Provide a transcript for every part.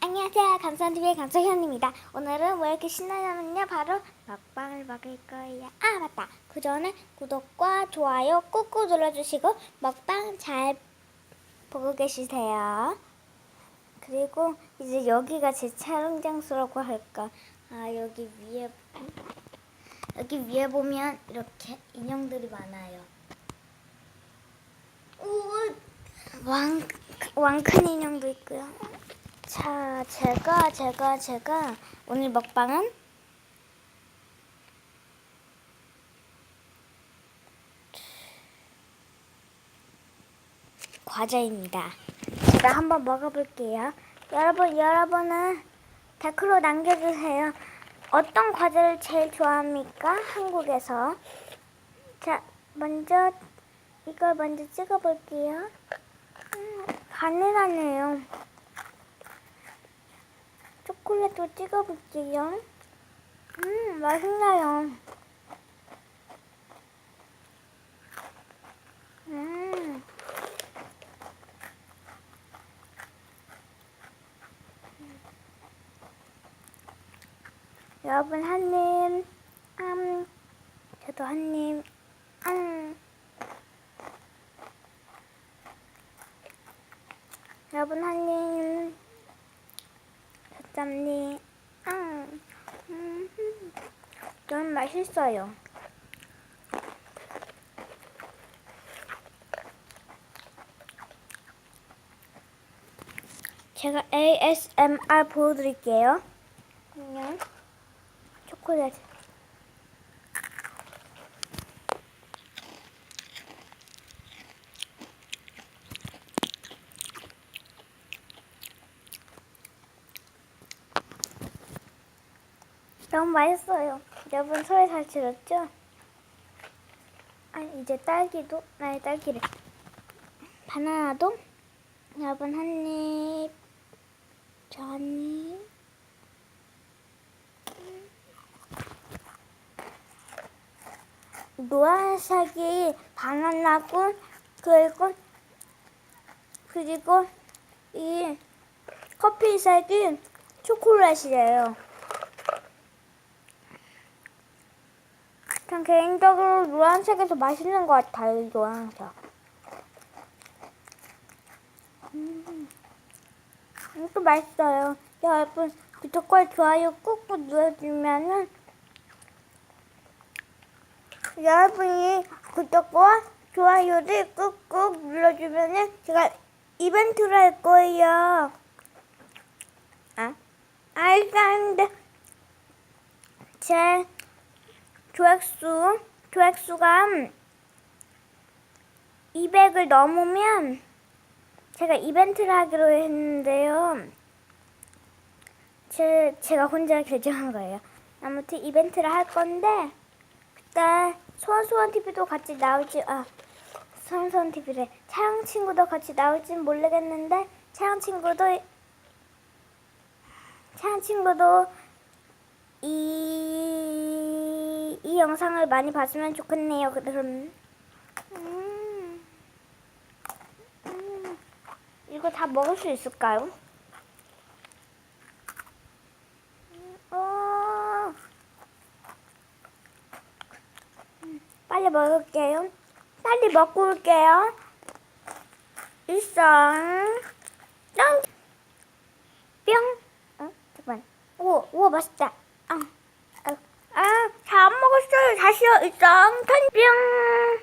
안녕하세요. 감사TV의 감사현입니다. 오늘은 왜 이렇게 신나냐면요. 바로 먹방을 먹을 거예요. 아, 맞다. 그 전에 구독과 좋아요 꾹꾹 눌러주시고 먹방 잘 보고 계시세요. 그리고 이제 여기가 제 촬영 장소라고 할까. 아, 여기 위에 여기 위에 보면 이렇게 인형들이 많아요. 오, 왕, 왕큰 인형도 있고요. 자, 제가, 제가, 제가 오늘 먹방은 과자입니다. 제가 한번 먹어볼게요. 여러분, 여러분은 댓글로 남겨주세요. 어떤 과자를 제일 좋아합니까? 한국에서. 자, 먼저 이걸 먼저 찍어볼게요. 음, 가늘하네요. 초콜릿도 찍어볼게요. 음, 맛있나요? 음. 여러분 한 입, 음, 저도 한 입, 음. 여러분 한 입, 저짬니, 음, 음, 너무 맛있어요. 제가 ASMR 보여드릴게요. 안녕. 초콜릿. 너무 맛있어요. 여러분 소리 잘 들었죠? 아 이제 딸기도 아니 딸기를 바나나도 여러분 한 입, 저한 입. 노란색이 바나나고 그리고 그리고 이 커피색이 초콜릿이에요. 전 개인적으로 노란색이 더 맛있는 것 같아요. 이 노란색. 음, 이것도 맛있어요. 여러분 구독과 좋아요 꾹꾹 눌러주면은 여러분이 구독과 좋아요를 꾹꾹 눌러주면은 제가 이벤트를 할 거예요. 아, 알겠는데 제 조회수 조회수가 200을 넘으면 제가 이벤트를 하기로 했는데요. 제 제가 혼자 결정한 거예요. 아무튼 이벤트를 할 건데 그때 소원소원 TV도 같이 나올지 아 소원소원 TV래 차영 친구도 같이 나올진 모르겠는데 차영 친구도 차영 친구도 이, 이 영상을 많이 봤으면 좋겠네요. 그럼 음, 음, 이거 다 먹을 수 있을까요? 음, 어. 빨리 먹을게요. 빨리 먹고 올게요. 일상 뿅. 뿅. 어? 잠깐만. 오, 오 맛있다. 아, 다 안 먹었어요. 다시요. 일상 뿅.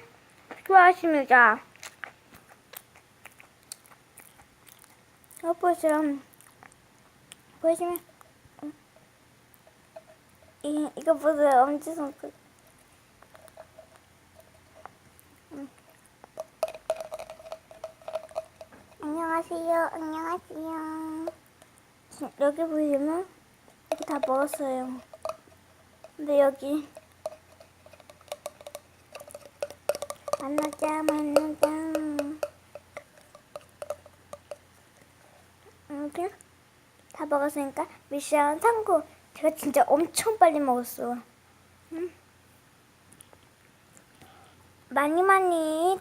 좋아하십니다. 어, 보세요. 보시면 음. 이 이거 보세요. 엄지 손톱. 안녕하세요. 안녕하세요. 지- 여기 보시면 여기 다 먹었어요. 근데 여기 만나자 만나자 이렇게 다 먹었으니까 미션 성공. 제가 진짜 엄청 빨리 먹었어. 음. 많이 많이